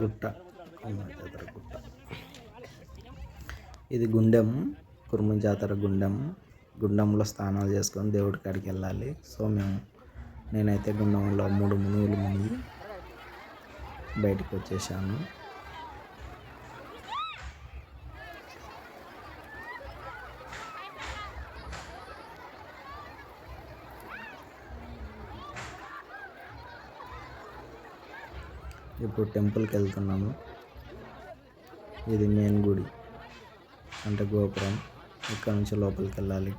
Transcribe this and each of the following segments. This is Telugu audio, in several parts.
గుట్ట. జాతర గుట్ట ఇది గుండెం కుర్మ జాతర గుండెం. గుండంలో స్నానాలు చేసుకొని దేవుడి కాడికి వెళ్ళాలి. సో మేము నేనైతే గుండంలో మూడు మునుగులు మునిగి బయటకు వచ్చేసాను. ఇప్పుడు టెంపుల్కి వెళ్తున్నాము. ఇది మెయిన్ గుడి. అంటే గోపురం. ఇక్కడ నుంచి లోపలికి వెళ్ళాలి.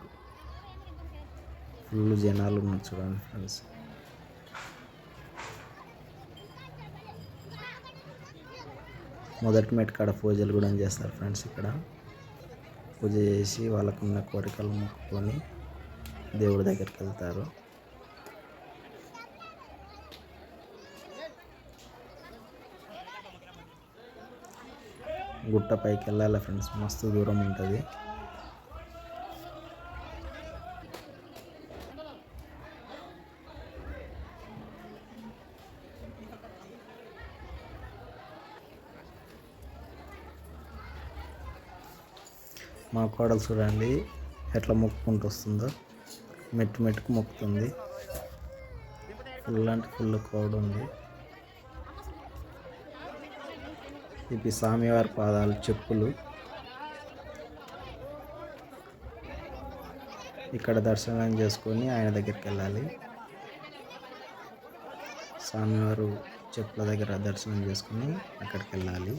ఫుల్ జనాలు ఉన్నారు చూడండి ఫ్రెండ్స్. మొదటి మెట్ కాడ పూజలు కూడా చేస్తారు ఫ్రెండ్స్ ఇక్కడ. పూజ చేసి వాళ్ళకున్న కోరికలు మొక్కుకొని దేవుడి దగ్గరికి వెళ్తారు. గుట్ట పైకి వెళ్ళాలి ఫ్రెండ్స్. మస్తు దూరం ఉంటుంది. మా కోడలు చూడండి ఎట్లా మొక్కుకుంటూ వస్తుందో. మెట్టు మెట్టుకు మొక్కుతుంది. ఫుల్ అంటే ఫుల్ కోడ ఉంది. ఇవి స్వామివారి పాదాలు చెప్పులు. ఇక్కడ దర్శనం చేసుకొని ఆయన దగ్గరికి వెళ్ళాలి. స్వామివారు చెప్పుల దగ్గర దర్శనం చేసుకుని అక్కడికి వెళ్ళాలి.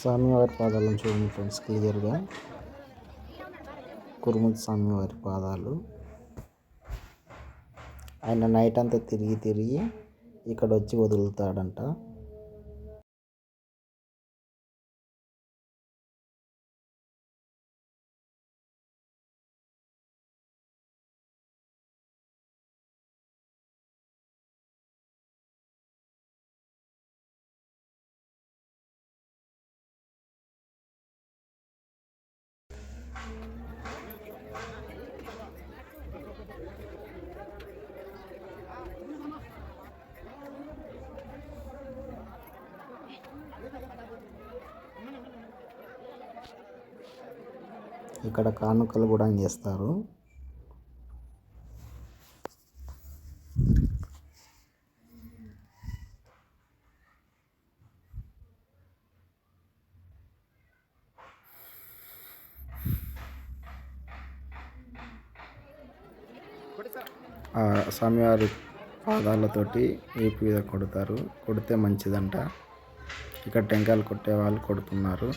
స్వామివారి పాదాలను చూడండి ఫ్రెండ్స్ క్లియర్గా. కురుముతి స్వామివారి పాదాలు. ఆయన నైట్ అంతా తిరిగి తిరిగి ఇక్కడ వచ్చి వదులుతాడంట. ఇక్కడ కానుకలు కూడా చేస్తారు ఆ స్వామివారి పాదాలతోటి ఏపీ మీద కొడతారు. కొడితే మంచిదంట. ఇక్కడ టెంకాయలు కొట్టే వాళ్ళు కొడుతున్నారు.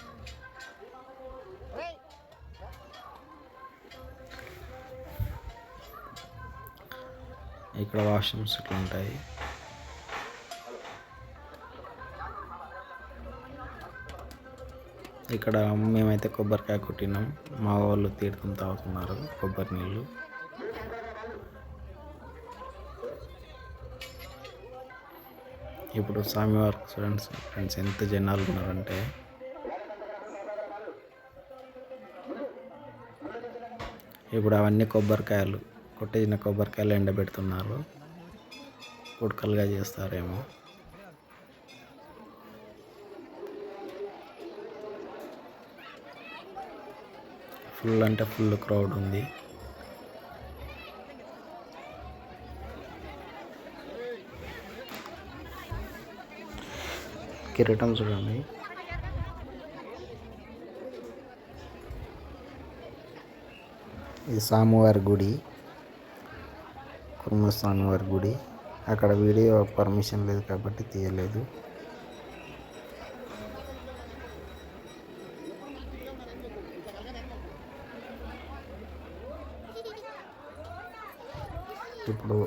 ఇక్కడ వాష్రూమ్స్ ఇట్లా ఉంటాయి. ఇక్కడ మేమైతే కొబ్బరికాయ కొట్టినాం. మా వాళ్ళు తీర్థం తాగుతున్నారు కొబ్బరి నీళ్ళు. ఇప్పుడు స్వామివారి స్టూడెంట్స్ ఫ్రెండ్స్ ఎంత జనాలు ఉన్నారంటే. ఇప్పుడు అవన్నీ కొబ్బరికాయలు. కొట్టేసిన కొబ్బరికాయలు ఎండబెడుతున్నారు ఉడకలుగా చేస్తారేమో. ఫుల్ అంటే ఫుల్ క్రౌడ్ ఉంది. కిరీటం చూడండి. ఇది స్వామివారి గుడి. కుమ్మస్వామి స్వామివారి గుడి. అక్కడ వీడియో పర్మిషన్ లేదు కాబట్టి తీయలేదు. ఇప్పుడు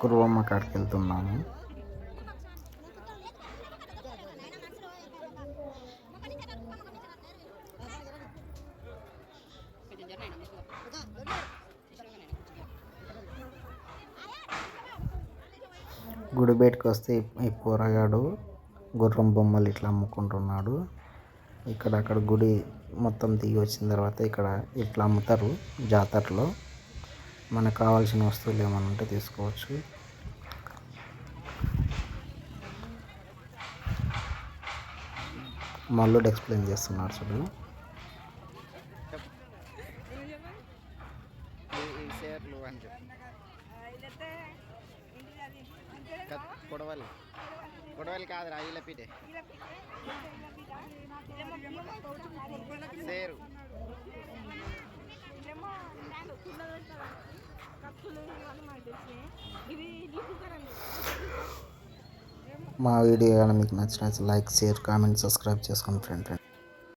కురువమ్మ కాడికి వెళ్తున్నాము గుడి బయటకు వస్తే ఈ పోరాగాడు గుర్రం బొమ్మలు ఇట్లా అమ్ముకుంటున్నాడు. ఇక్కడ అక్కడ గుడి మొత్తం దిగి వచ్చిన తర్వాత ఇక్కడ ఇట్లా అమ్ముతారు జాతరలో. మనకు కావాల్సిన వస్తువులు ఏమైనా ఉంటే తీసుకోవచ్చు. మళ్ళీ ఎక్స్ప్లెయిన్ చేస్తున్నాడు చూడండి కొడవలి కొడవలి కాదురా ఇలా పీటే. సేరు. మా వీడియో కానీ మీకు నచ్చినట్లయితే లైక్ షేర్ కామెంట్ సబ్స్క్రైబ్ చేసుకోండి ఫ్రెండ్ ఫ్రెండ్